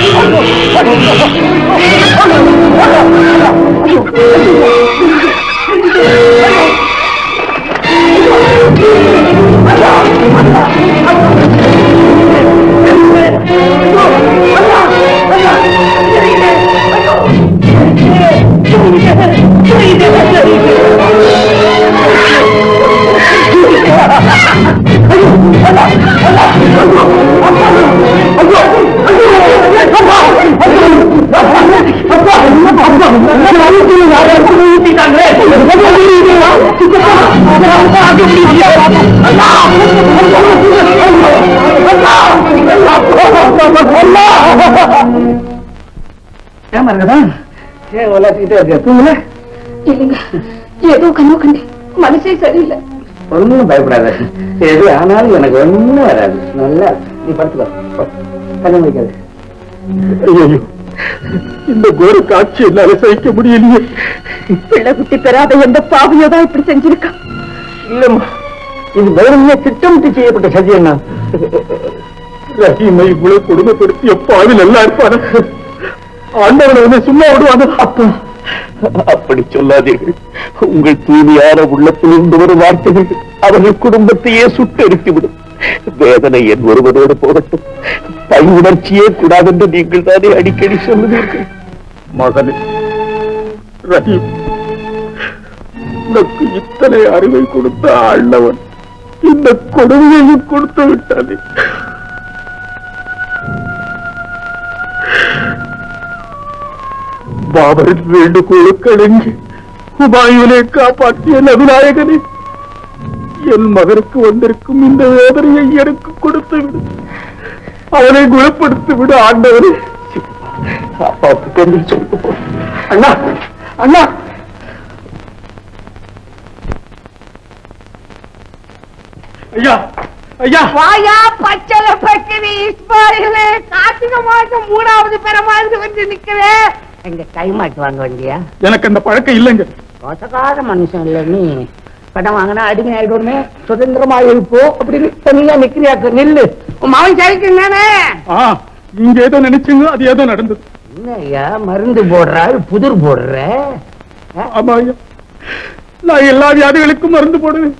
Oh, ஏமா இருக்கதான் ஏன் விளையாட்டுக்கிட்டே இருக்க தூங்கல இல்லைங்க. ஏதோ கனவு கண்டேன். மனசே சரியில்லை. ஒண்ணும் பயப்படாத. எது ஆனாலும் எனக்கு ஒண்ணும் வராது. நல்லா நீ படுத்துக்கோ. கண்ணு வைக்காது ஐயோ. இந்த கோர காட்சி என்னால சகிக்க முடியலையே. பிள்ளை குட்டி பெறாத எந்த பாவியோ தான் இப்படி செஞ்சிருக்கா? இல்லம்மா இது வேணுமே திட்டமிட்டு செய்யப்பட்ட சதி என்ன ரஹீமை இவ்வளவு கொடுமைப்படுத்தி எப்பாவது நல்லா இருப்பான ஆண்டவனை வந்து சும்மா விடுவாங்க. அப்பா அப்படி சொல்லாதீர்கள். உங்கள் தூய்மையான உள்ளத்திலிருந்து வரும் வார்த்தைகள் அவர்கள் குடும்பத்தையே சுட்டெரித்துவிடும். வேதனை என் ஒருவரோடு போகட்டும். பை உணர்ச்சியே கூடாதென்று நீங்கள் தானே அடிக்கடி சொல்லுவீர்கள். மகனே ரஹீம் உனக்கு இத்தனை அறிவை கொடுத்த ஆண்டவன் இந்த கொடுமையையும் கொடுத்து விட்டானே. பாபரின் வேண்டுகோளுக்கு அடங்கி ஹுமாயூனை காப்பாற்றிய நபிநாயகனே என் மகனுக்கு வந்திருக்கும் இந்த வேதனையை எனக்கு கொடுத்து விடு. அவனை குணப்படுத்தி விடு ஆண்டவரே. அப்பாவுக்கு தெரிஞ்சு சொல்லிட்டு போ. அண்ணா அண்ணா. ஐயா ஐயா. வாயா பச்சள பக்கிரி இஸ்மாயிலே. கார்த்திகை மாசம் மூணாவது பெறமாந்து வந்து நிக்கிறே எங்க கை மாட்டு வாங்க வண்டியா? எனக்கு அந்த பழக்கம் இல்லைங்க. மனுஷன் இல்ல கடன் வாங்கினா அடிமை ஆயிடுமே சுதந்திரமா இருப்போம் அப்படின்னு தனியா நிக்கிறியாக்கு நில்லு. ஜெயிக்குங்க ஆ நீங்க ஏதோ நினைச்சீங்க அது ஏதோ நடந்தது. என்னய்யா மருந்து போடுறாரு புதிர் போடுற? ஆமா ஐயா. நான் எல்லா வியாதிகளுக்கும் மருந்து போடுவேன்.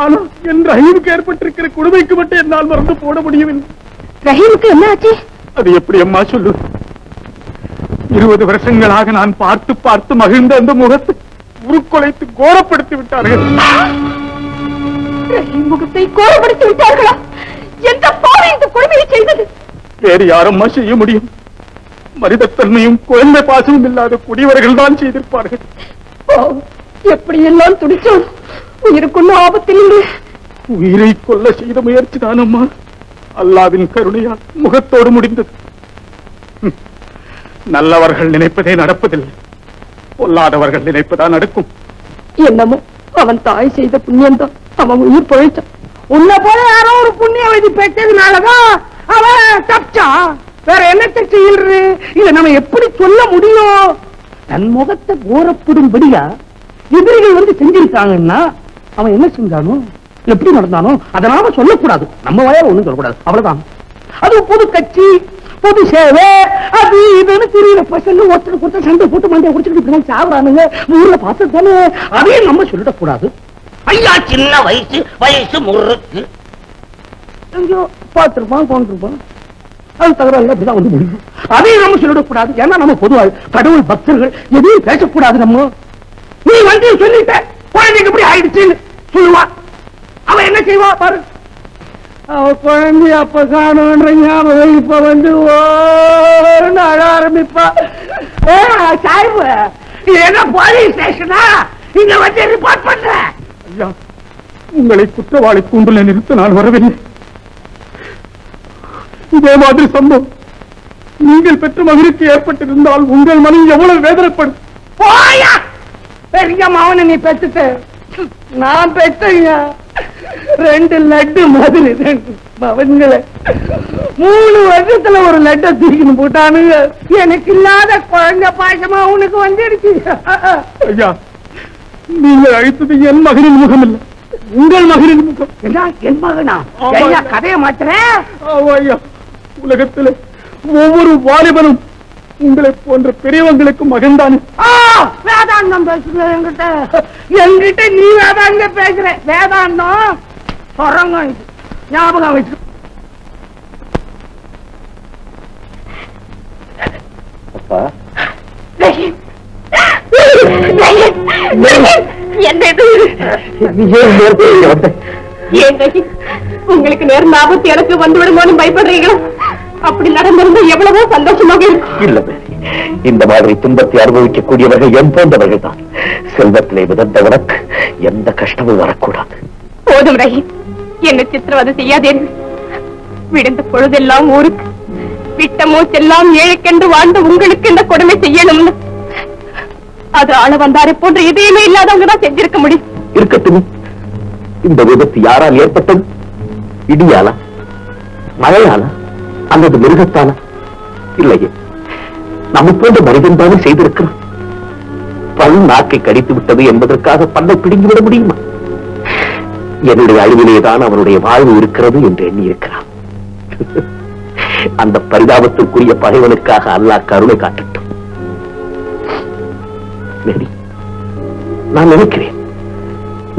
ஆனா என் ரஹீமுக்கு ஏற்பட்டிருக்கிற கொடுமைக்கு மட்டும் என்னால் மருந்து போட முடியவில்லை. ரஹீமுக்கு என்ன ஆச்சு? அது எப்படி அம்மா சொல்லு? இருபது வருஷங்களாக நான் பார்த்து பார்த்து மகிழ்ந்த அந்த முகத்தை உருக்குலைத்து கோரப்படுத்தி விட்டார்கள். முகத்தை கோரப்படுத்தி விட்டார்களா? எந்த பாவை இந்த கொடுமையை செய்தது? வேறு யாரம்மா செய்ய முடியும். மனிதத்தன்மையும் குழந்தை பாசமும் இல்லாத குடிவர்கள் தான் செய்திருப்பார்கள். பாவம், எப்படி எல்லாம் துடிச்சோம் உயிருக்குள்ள ஆபத்தில் இல்லை உயிரை கொல்ல செய்த முயற்சி தான் அம்மா. அல்லாவின் கருணையால் முகத்தோடு முடிந்தது. நல்லவர்கள் நினைப்பதே நடப்பதில்லை. பொல்லாதவர்கள் நினைப்புதான் நடக்கும் என்னமோ அவன் தாய் செய்த புண்ணியம்தான். அவன் உயிர் பொழைச்சான். உன்னை போல யாரோ ஒரு புண்ணியவதி பெற்றதுனாலதான் அவன் தப்பிச்சான் வேற என்னத்தை செய்யறது இத நம்ம எப்படி சொல்ல முடியும்? தன் முகத்தை கோரப்படும்படியா எதிரிகள் வந்து செஞ்சிருக்காங்கன்னா அவன் என்ன செஞ்சானோ எப்படி நடந்தானோ அதனால சொல்லக்கூடாது. நம்ம வயல ஒண்ணும் சொல்லக்கூடாது. அவ்வளவுதான். அது பொது கட்சி பொது சேவை அது இதுன்னு தெரியல பசங்க ஒருத்தருக்கு கொடுத்த சண்டை போட்டு மண்டைய குடிச்சுட்டு இப்படி சாவுறானுங்க. ஊர்ல பார்த்து தானே. அதையும் நம்ம சொல்லிடக்கூடாது. ஐயா சின்ன வயசு வயசு முறுக்கு. எங்கேயோ பார்த்திருப்பான் கொண்டிருப்பான் அது தகவல் அப்படிதான் வந்து முடியும் அதையும் நம்ம சொல்லிடக்கூடாது. ஏன்னா நம்ம பொதுவாக கடவுள் பக்தர்கள் எதையும் பேசக்கூடாது நம்ம. நீ வந்து சொல்லிட்ட குழந்தைக்கு இப்படி ஆயிடுச்சுன்னு சொல்லுவான் அவன் என்ன செய்வா பாரு. குழந்தை அப்ப காணுன்ற ஞாபகம் இப்ப வந்து ஓன்னு அழ ஆரம்பிப்பா. சாய்வு இது என்ன போலீஸ் ஸ்டேஷனா? இங்க வந்து ரிப்போர்ட் பண்ற ஐயா உங்களை குற்றவாளி கூண்டுல நிறுத்த நான் வரவில்லை. இதே மாதிரி சம்பவம் நீங்கள் பெற்ற மகனுக்கு ஏற்பட்டிருந்தால் உங்கள் மனம் எவ்வளவு வேதனைப்படும். போயா! பெரிய மவனை நீ பெத்துட்ட. நான் பெற்றேங்க ரெண்டு லட்டு மாதிரி ரெண்டு மவன்களை மூணு வருஷத்துல ஒரு லட்டை தூக்கின்னு போட்டானுங்க எனக்கு இல்லாத குழந்தை பாசமா உனக்கு வந்துடுச்சு. ஐயா நீங்கள் அழைத்தது என் மகனின் முகம் இல்லை உங்கள் மகனின் முகம். என்ன? என் மகனா. ஐயா கதைய மாத்துறேன் உலகத்துல ஒவ்வொரு வாலிபனும் உங்களை போன்ற பெரியவங்களுக்கு மகன்தானே? ஆ, வேதாந்தம் பேசுற என்கிட்ட. என்கிட்ட நீ வேதாந்தம் பேசுற. வேதாந்தம் சொரங்க இது. ஞாபகம் வச்சு. அப்பா? உங்களுக்கு நேர்ந்த ஆபத்து எனக்கு வந்து விடுமோன்னு பயப்படுறீங்களா? அப்படி நடந்திருந்தா எவ்வளவோ சந்தோஷமாக இருக்கும் இல்ல. இந்த மாதிரி துன்பத்தை அனுபவிக்கக்கூடியவர்கள் என் போன்றவர்கள் தான். செல்வத்திலே மிதந்த உனக்கு எந்த கஷ்டமும் வரக்கூடாது. போதும் ரஹீம். என்ன சித்திரவதை செய்யாதீர்கள் விடுந்த பொழுதெல்லாம் ஊருக்கு. விட்ட மூச்செல்லாம் ஏழைக்கென்று வாழ்ந்த உங்களுக்கு இந்த கொடுமை செய்யணும்னு. அது ஆள வந்தாரை போன்ற எதையுமே இல்லாதவங்க தான் செஞ்சிருக்க முடியும். இருக்கட்டும். இந்த விபத்து யாரால் ஏற்பட்டது? இடியாலா மழையாலா அல்லது மிருகத்தால இல்லையே. நம்ம போன்ற மனிதன் தானே செய்திருக்கிறோம் பல் நாக்கை கடித்து விட்டது என்பதற்காக பல்லை பிடுங்கிவிட முடியுமா? என்னுடைய அழிவிலேதான் அவனுடைய வாழ்வு இருக்கிறது என்று எண்ணியிருக்கிறான். அந்த பரிதாபத்திற்குரிய பகைவனுக்காக அல்லாஹ் கருணை காட்டட்டும். நான் நினைக்கிறேன்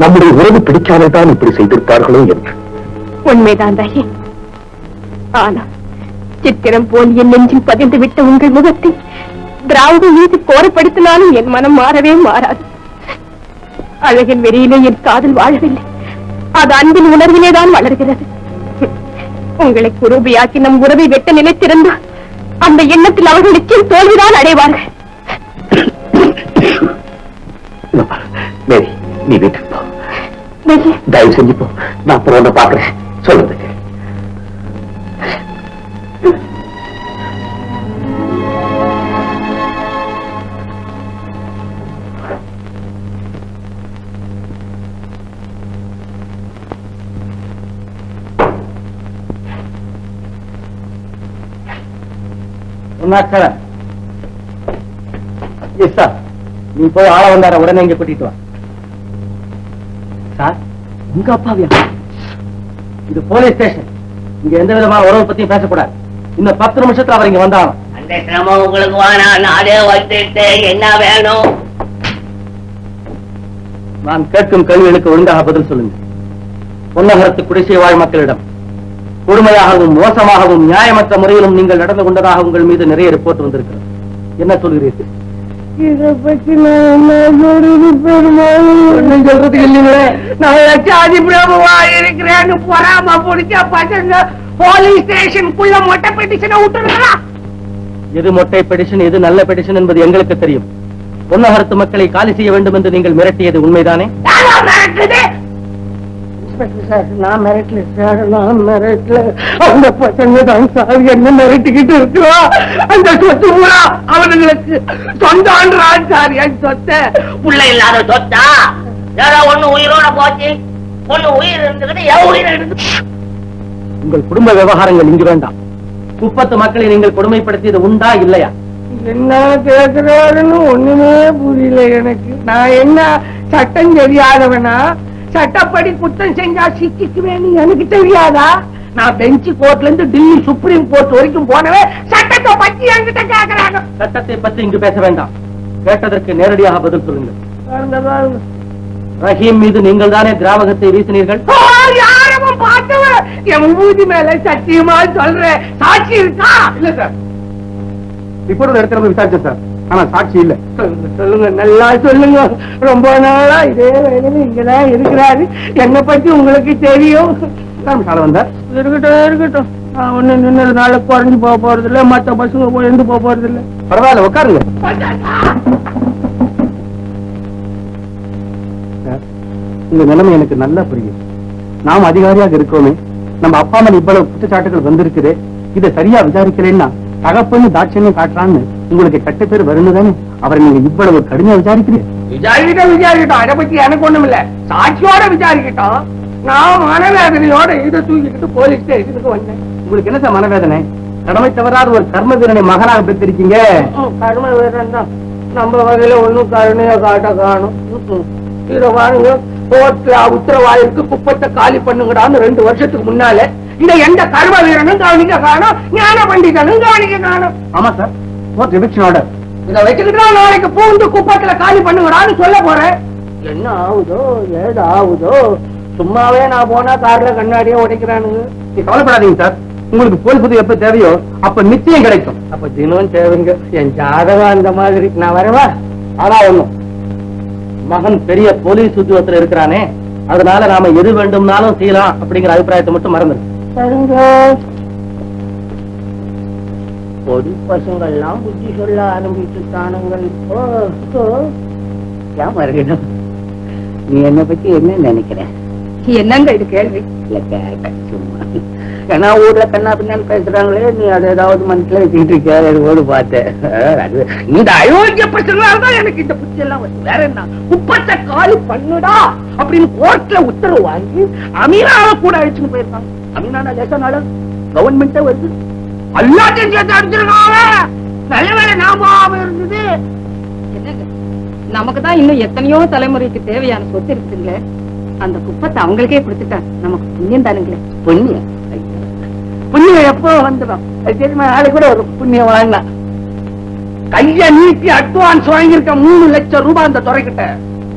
நம்முடைய உறவு பிடிக்காமல் தான் இப்படி செய்திருப்பார்களோ என்று. உண்மைதான் ரஹீம் ஆனா சித்திரம் போல் என் நெஞ்சில் பதிந்து விட்ட உங்கள் முகத்தை திராவிட மீது கோரப்படுத்தினாலும் என் மனம் மாறவே மாறாது. அழகின் வெறியிலே என் காதல் வாழவில்லை. அது அன்பின் உணர்விலே தான் வளர்கிறது. உங்களை குரூபியாக்கி நம் உறவை வெட்ட நினைத்திருந்தால் அந்த எண்ணத்தில் அவர்கள் நிச்சயம் தோல்விதான் அடைவார்கள். நீ வீட்டுக்கு போ. தயவு செஞ்சு போ. நான் வந்து பாக்குறேன் சொல்லுங்க. எஸ் சார் நீ போய் ஆள வந்தார? உடனே இங்க கூட்டிட்டு வா. சார் உங்க அப்பாவியா? இது போலீஸ் ஸ்டேஷன் இங்க எந்த விதமான உறவு பத்தியும் பேசக்கூடாது. இன்னும் பத்து நிமிஷத்துல அவர் இங்க வந்தாலும் அந்த சிரமம் உங்களுக்கு வேணாம் நானே வந்துட்டு என்ன வேணும்? நான் கேட்கும் கேள்விகளுக்கு ஒழுங்காக பதில் சொல்லுங்க பொன்னகரத்து குடிசை வாழ் மக்களிடம் கொடுமையாகவும் மோசமாகவும் நியாயமற்ற முறையிலும் நீங்கள் நடந்து கொண்டதாக உங்கள் மீது நிறைய ரிப்போர்ட் வந்திருக்கிறது. என்ன சொல்கிறீர்கள்? இத பத்தி நான் என்ன சொல்றது பெருமாள். ஒண்ணும் சொல்றதுக்கு இல்லைங்களே. நான் சாதி பிரபுவா இருக்கிறேன்னு பொறாம பிடிச்ச பசங்க போலீஸ் ஸ்டேஷனுக்குள்ள மொட்டை பெட்டிஷனை விட்டுருங்களா எது மொட்டை பெடிஷன் எது நல்ல பெடிஷன் என்பது எங்களுக்கு தெரியும். பொன்னகரத்து மக்களை காலி செய்ய வேண்டும் என்று நீங்கள் மிரட்டியது உண்மைதானே? இன்ஸ்பெக்டர் சார் நான் மிரட்டல சார் நான் மிரட்டல. அந்த பசங்க தான் சார் என்ன மிரட்டிக்கிட்டு இருக்கா அந்த சொத்து பூரா அவனுங்களுக்கு. சொந்தான்றான் சார் என் சொத்தை. புள்ள இல்லாத சொத்தா? ஏதோ ஒண்ணு உயிரோட போச்சு. ஒண்ணு உயிர் இருந்துகிட்டு என் உயிர் எடுத்து உங்கள் குடும்ப விவகாரங்கள் இங்கு வேண்டாம். குப்பத்து மக்களை நீங்கள் கொடுமைப்படுத்தியது உண்டா இல்லையா? என்ன கேக்குறாருன்னு ஒண்ணுமே புரியல எனக்கு. நான் என்ன சட்டம் தெரியாதவனா? சட்டப்படி குற்றம் செஞ்சா சிக்கிக்குவேன்னு எனக்கு தெரியாதா? நான் பெஞ்ச் கோர்ட்ல இருந்து டெல்லி சுப்ரீம் கோர்ட் வரைக்கும் போனவே சட்டத்தை பத்தி என்கிட்ட கேக்குறாங்க. சட்டத்தை பற்றி இங்கு பேச வேண்டாம். கேட்டதற்கு நேரடியாக பதில் பாருங்க. ரஹீம் மீது நீங்கள் தானே திராவகத்தை வீசினீர்கள்? ஓ, யாரவன் பார்த்தவன் என் ஊதி மேல சத்தியமா சொல்றேன். சாட்சி இருக்கா? இல்ல சார். ரிப்போர்ட் இடத்துல விசாரிச்சேன் சார். ஆனா சாட்சி இல்ல. சொல்லுங்க நல்லா சொல்லுங்க. ரொம்ப நாளா இதே வேலையில இங்கதான் இருக்கிறாரு. என்னை பத்தி உங்களுக்கு தெரியும். வந்தார். இருக்கட்டும் இருக்கட்டும். நான் ஒண்ணு நின்னதுனால குறைஞ்சு போக போறது இல்ல மத்த பசங்க போய் எழுந்து போக போறது இல்ல பரவாயில்ல உட்காருங்க. உங்க நிலைமை எனக்கு நல்லா புரியும் நாம் அதிகாரியாக இருக்கோமே. நம்ம அப்பா மேல இவ்வளவு குற்றச்சாட்டுகள் வந்திருக்குது. இதை சரியா விசாரிக்கலைன்னா தகப்பன்னு தாட்சியம் காட்டுறான்னு உங்களுக்கு கட்ட பேர் வரும்னு தானே அவரை நீங்க இவ்வளவு கடுமையா விசாரிக்கிறீங்க விசாரிக்கிட்டோம் விசாரிக்கிட்டோம். அதை பத்தி எனக்கு ஒண்ணும் இல்ல. சாட்சியோட விசாரிக்கிட்டோம். நான் மனவேதனையோட இதை தூக்கிக்கிட்டு போலீஸ் ஸ்டேஷனுக்கு வந்தேன். உங்களுக்கு என்ன சார் மனவேதனை? கடமை தவறாத ஒரு கர்ம வீரனை மகனாக பெற்றிருக்கீங்க. கருமை வீரன் தான். நம்ம வகையில ஒண்ணும் கருணையா காட்ட காணும். இத பாருங்க கோர்ட்ல உத்தரவாயிருக்கு குப்பத்தை காலி பண்ணுங்கடான்னு ரெண்டு வருஷத்துக்கு முன்னாலே இதை எந்த கர்ம வீரனும் கவனிக்க காணும் ஞான பண்டிதனும் கவனிக்க காணும். ஆமா சார் கோர்ட் ரிவிக்ஷன் ஆர்டர் இதை வச்சுக்கிட்டு நாளைக்கு பூந்து குப்பத்துல காலி பண்ணுங்கடான்னு சொல்ல போறேன். என்ன ஆகுதோ ஏது ஆகுதோ சும்மாவே நான் போனா கார்ல கண்ணாடியே உடைக்கிறானுங்க. நீ கவலைப்படாதீங்க சார் உங்களுக்கு போலீஸ் உதவி எப்ப தேவையோ அப்ப நிச்சயம் கிடைக்கும். அப்ப தினம் தேவைங்க. என் ஜாதகம் அந்த மாதிரி. நான் வரவா? ஆனா ஒண்ணும் மகன் பெரிய போலீஸ் உத்தியோகத்துல இருக்கிறானே. அதனால நாம எது வேண்டும்னாலும் செய்யலாம் அப்படிங்கிற அபிப்பிராயத்தை மட்டும் மறந்துரு சரிங்க பொடி பசங்க எல்லாம் புத்தி சொல்ல ஆரம்பிச்சுட்டானுங்க இப்போ. ஏன் மறுகிட நீ என்ன பத்தி என்ன நினைக்கிற? என்னங்க இது கேள்வி? இல்ல கேட்டேன் சும்மா. ஏன்னா ஊர்ல கண்ணா பின்னாடி பேசுறாங்களே நீ அதை ஏதாவது மனசுல வச்சுக்கிட்டு ஓடு பார்த்தேன் அது இந்த அயோக்கிய பசங்களால்தான் எனக்கு இந்த புத்தி எல்லாம் வேற என்ன? குப்பத்தை காலி பண்ணுடா அப்படின்னு கோர்ட்ல உத்தரவு வாங்கி அமீனாவை கூட அழிச்சுன்னு போயிருக்காங்க அமீனான லேசனால கவர்மெண்ட்டே வருது. எல்லாத்தையும் சேர்த்து அடிச்சிருக்காங்க. நல்ல வேலை நாம இருந்தது. நமக்கு தான் இன்னும் எத்தனையோ தலைமுறைக்கு தேவையான சொத்து இருக்குதுங்களே. அந்த குப்பத்தை அவங்களுக்கே கொடுத்துட்டா நமக்கு புண்ணியம் தானுங்களே. புண்ணியம். புண்ணியம் எப்போ வந்துடும்? தெரியுமா? நாளைக்கு கூட வரும் புண்ணியம் வாங்கினா கைய நீட்டி அட்வான்ஸ் வாங்கியிருக்க மூணு லட்சம் ரூபாய் அந்த துறைக்கிட்ட.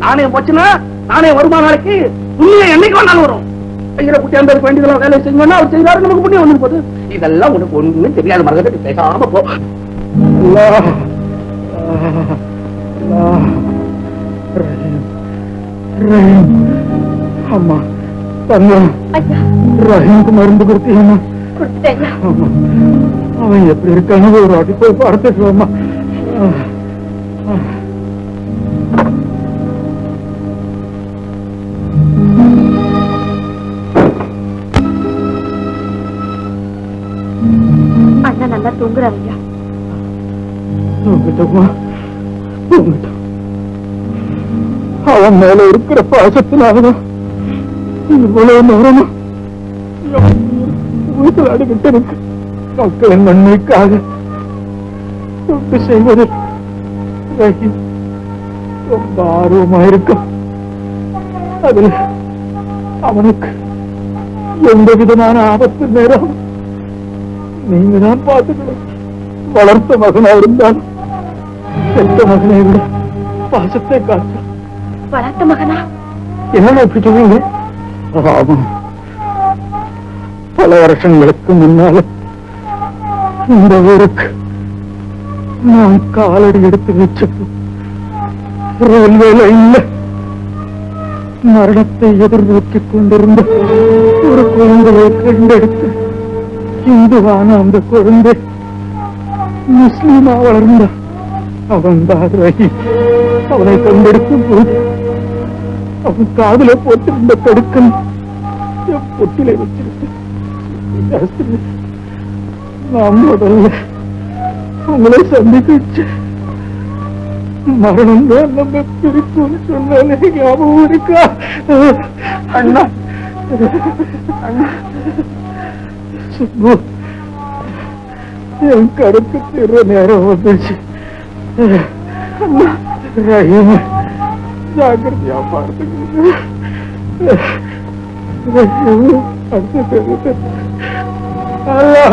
நானே போச்சுன்னா நானே வருமா நாளைக்கு? புண்ணியம் என்னைக்கு வேணாலும் வரும். கையில குட்டி அந்த வேண்டியதெல்லாம் வேலை செஞ்சோம்னா அவர் செய்தாரு நமக்கு புண்ணியம் வந்து போகுது இதெல்லாம் உனக்கு ஒண்ணுமே தெரியாத மரகத்தை பேசாம போ. அம்மா ரஹீமுக்கு மருந்து ஆமா. அவன் எப்படி இருக்கான்னு ஒரு வாட்டி போய் பார்த்துட்டு மேல இருக்கிற பாசத்தினாலதான் இவ்வளவு நேரமா வீட்டில் அடிக்கிட்டு இருக்கு மக்களின் நன்மைக்காக தொண்டு செய்வது ரஹீம் ரொம்ப ஆர்வமா இருக்கும் அதுல அவனுக்கு எந்த விதமான ஆபத்து நேரம் நீங்க தான் பார்த்துக்கணும். வளர்த்த மகனா இருந்தாலும் பெற்ற மகனை விட பாசத்தை காத்து. வளர்த்த மகனா? என்னங்க இப்படி சொல்றீங்க? ஆமாம் பல வருஷங்களுக்கு முன்னால இந்த ஊருக்கு நான் காலடி எடுத்து வச்சப்போ ரயில்வே லைன்ல மரணத்தை எதிர்நோக்கிக் கொண்டிருந்த ஒரு குழந்தையை கண்டெடுத்து இந்துவான அந்த குழந்தை முஸ்லீமா வளர்ந்த அவன் தான் ரஹீம் அவனை கண்டெடுக்கும் போது அவன் காதுல போட்டிருந்த கடுக்கன் என் பொட்டில வச்சிருக்கேன் நான் முதல்ல உங்களை சந்திக்க மரணம் தான் நம்ம பிரிக்கும் சொன்னாலே ஞாபகம் இருக்கா அண்ணா அண்ணா சுப்பு என் கடுப்பு தீர்ற நேரம் வந்துச்சு ரஹீம் ஜாக்கிரதையா பார்த்துக்கிட்டு ரஹீம் அடுத்து அல்லா